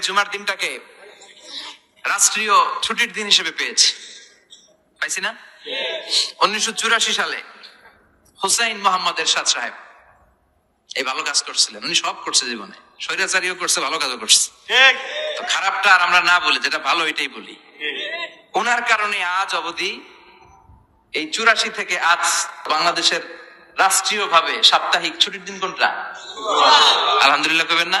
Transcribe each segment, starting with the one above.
জুমার দিনটাকে রাষ্ট্রীয় ছুটির দিন হিসেবে পেয়েছি। পাইছি না? উনিশশো চুরাশি সালে হুসাইন মোহাম্মদ এরশাদ সাহেব এই ভালো কাজ করছিলেন। উনি সব করছে জীবনে। স্বৈরাচারীও করছে ভালো কাজও করছে। তো খারাপটা আর আমরা না বলি যেটা ভালো এটাই বলি। ওনার কারণে আজ অবধি এই চুরাশি থেকে আজ বাংলাদেশের রাষ্ট্রীয় ভাবে সাপ্তাহিক ছুটির দিন কোনটা? আলহামদুলিল্লাহ কবেন না?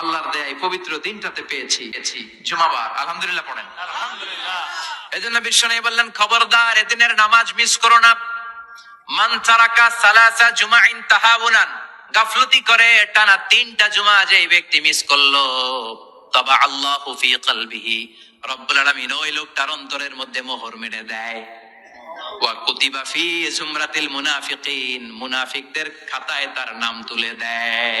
আল্লাহর দেয় পবিত্র দিনটাতে পেয়েছি। জুমাবার। আলহামদুলিল্লাহ পড়েন। এই জন্য বিশ্ব নেই বললেন খবরদার এদিনের নামাজ মিস করো না। মান তারাকা সালাসা জুমাইন তাহাবুনান গাফলতি করে টানা তিনটা জুমা যে ব্যক্তি মিস করল তবা আল্লাহ ফি কলবিহি। রব্বুল আলামিন ওই লোকটার অন্তরের মধ্যে মোহর মেরে দেয়। ওয়া কুতিবা ফি জুমরাতিল মুনাফিকিন। মুনাফিকদের খাতায় তার নাম তুলে দেয়।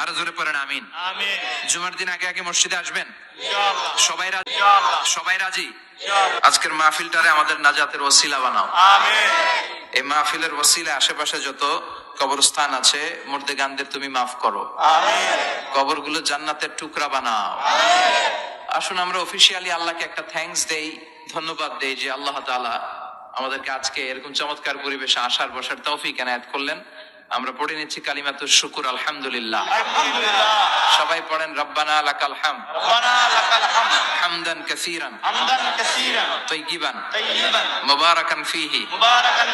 আর জোরে পড়েন আমিন। জুমার দিন আগে আগে মসজিদে আসবেন? সবাই রাজি? সবাই রাজি? আজকের মাহফিলটারে আমাদের নাজাতের ওসিলা বানাও। এই মাহফিলের ওসিলা আশেপাশে যত কবরস্থান আছে মুর্দে গানদের তুমি মাফ করো। কবরগুলো জান্নাতের টুকরা বানাও। আসুন আমরা অফিসিয়ালি আল্লাহকে একটা থ্যাঙ্কস দেই ধন্যবাদ দেই যে আল্লাহ তাআলা আমাদেরকে আজকে এরকম চমৎকার পরিবেশে আসার বসার তৌফিক এনায়েত করলেন। আমরা পড়ে নিচ্ছি কালিমাতু শুকুর আলহামদুলিল্লাহ। সবাই পড়েন রব্বানা লাকাল হামদান কাসীরান। হামদান মুবারাকান মুবারাকান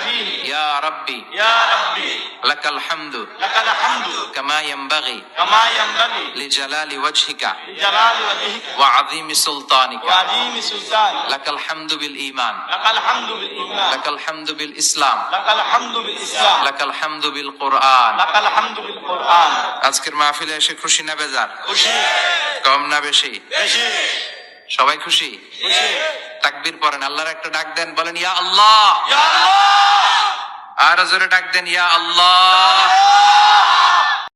আজকের মাহফিলে এসে খুশি না বেজার? কম না বেশি? বেশি। সবাই খুশি। তাকবীর পড়েন আল্লাহর একটা ডাক দেন বলেন ইয়া আল্লাহ! ইয়া আল্লাহ! আর জোরে ডাক দেন ইয়া আল্লাহ!